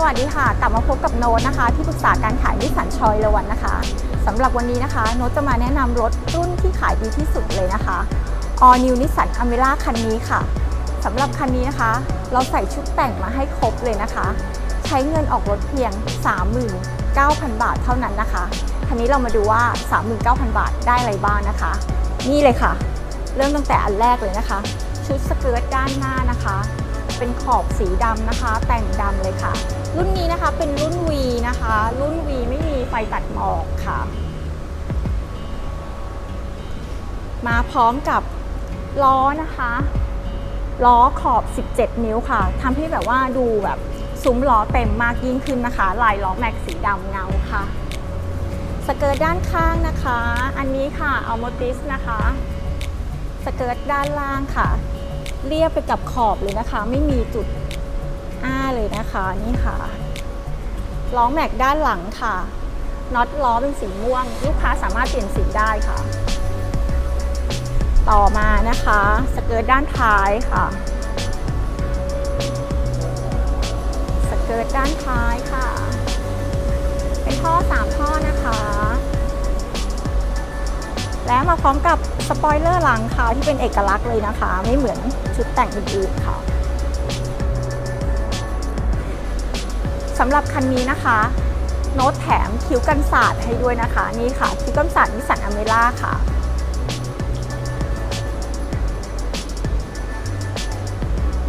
สวัสดีค่ะ กลับมาพบกับโน้ตนะคะ ที่ปรึกษาการขายนิสสันชอยเลวันนะคะสำหรับวันนี้นะคะ โน้ตจะมาแนะนำรถรุ่นที่ขายดีที่สุดเลยนะคะ All New Nissan a m e r a คันนี้ค่ะสำหรับคันนี้นะคะ เราใส่ชุดแต่งมาให้ครบเลยนะคะ ใช้เงินออกรถเพียง 39,000 บาทเท่านั้นนะคะ คันนี้เรามาดูว่า 39,000 บาทได้อะไรบ้างนะคะ นี่เลยค่ะ เริ่มตั้งแต่อันแรกเลยนะคะ ชุดสเกิร์ตด้านหน้านะคะเป็นขอบสีดำนะคะ แต่งดำเลยค่ะ รุ่นนี้นะคะเป็นรุ่น V นะคะ รุ่น V ไม่มีไฟตัดหมอกค่ะ มาพร้อมกับล้อนะคะ ล้อขอบ 17 นิ้วค่ะทำให้แบบว่าดูแบบซุ้มล้อเต็มมากยิ่งขึ้นนะคะ ลายล้อแม็กสีดำเงาค่ะ สเกิร์ตด้านข้างนะคะ อันนี้ค่ะอัลโมติสนะคะ สเกิร์ตด้านล่างค่ะ เรียบไปกับขอบเลยนะคะ ไม่มีจุด นะคะนี่ค่ะ ล้อแม็กด้านหลังค่ะน็อตล้อเป็นสีม่วง ลูกค้าสามารถเปลี่ยนสีได้ค่ะ ต่อมานะคะสเกิร์ตด้านท้ายค่ะสเกิร์ตด้านท้ายค่ะ เป็นท่อ3ท่อนะคะ และมาพร้อมกับสปอยเลอร์หลังค่ะที่เป็นเอกลักษณ์เลยนะคะ ไม่เหมือนชุดแต่งอื่นๆค่ะ สำหรับคันนี้นะคะ โน้ตแถมคิ้วกันศาสตร์ให้ด้วยนะคะ นี่ค่ะ คิ้วกันศาสตร์นิสันอเมร่าค่ะ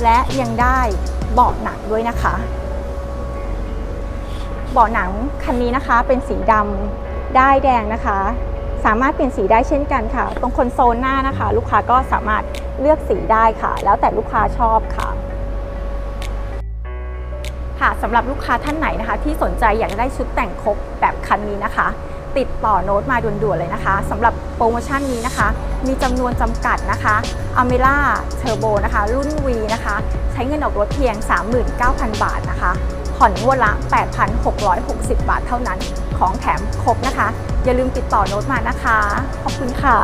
และยังได้เบาะหนังด้วยนะคะ เบาะหนังคันนี้นะคะเป็นสีดำได้แดงนะคะ สามารถเปลี่ยนสีได้เช่นกันค่ะ ตรงคอนโซลหน้านะคะ ลูกค้าก็สามารถเลือกสีได้ค่ะ แล้วแต่ลูกค้าชอบค่ะ ค่ะสำหรับลูกค้าท่านไหนนะคะ ที่สนใจอยากจะได้ชุดแต่งครบแบบคันนี้นะคะ ติดต่อโน้ตมาด่วนๆเลยนะคะสำหรับโปรโมชั่นนี้นะคะ มีจำนวนจำกัดนะคะอเมล่าเทอร์โบนะคะ รุ่น V นะคะ ใช้เงินออกรถเพียง 39,000 บาทนะคะ ผ่อนงวดละ 8,660 บาทเท่านั้น ของแถมครบนะคะ อย่าลืมติดต่อโน้ตมานะคะ ขอบคุณค่ะ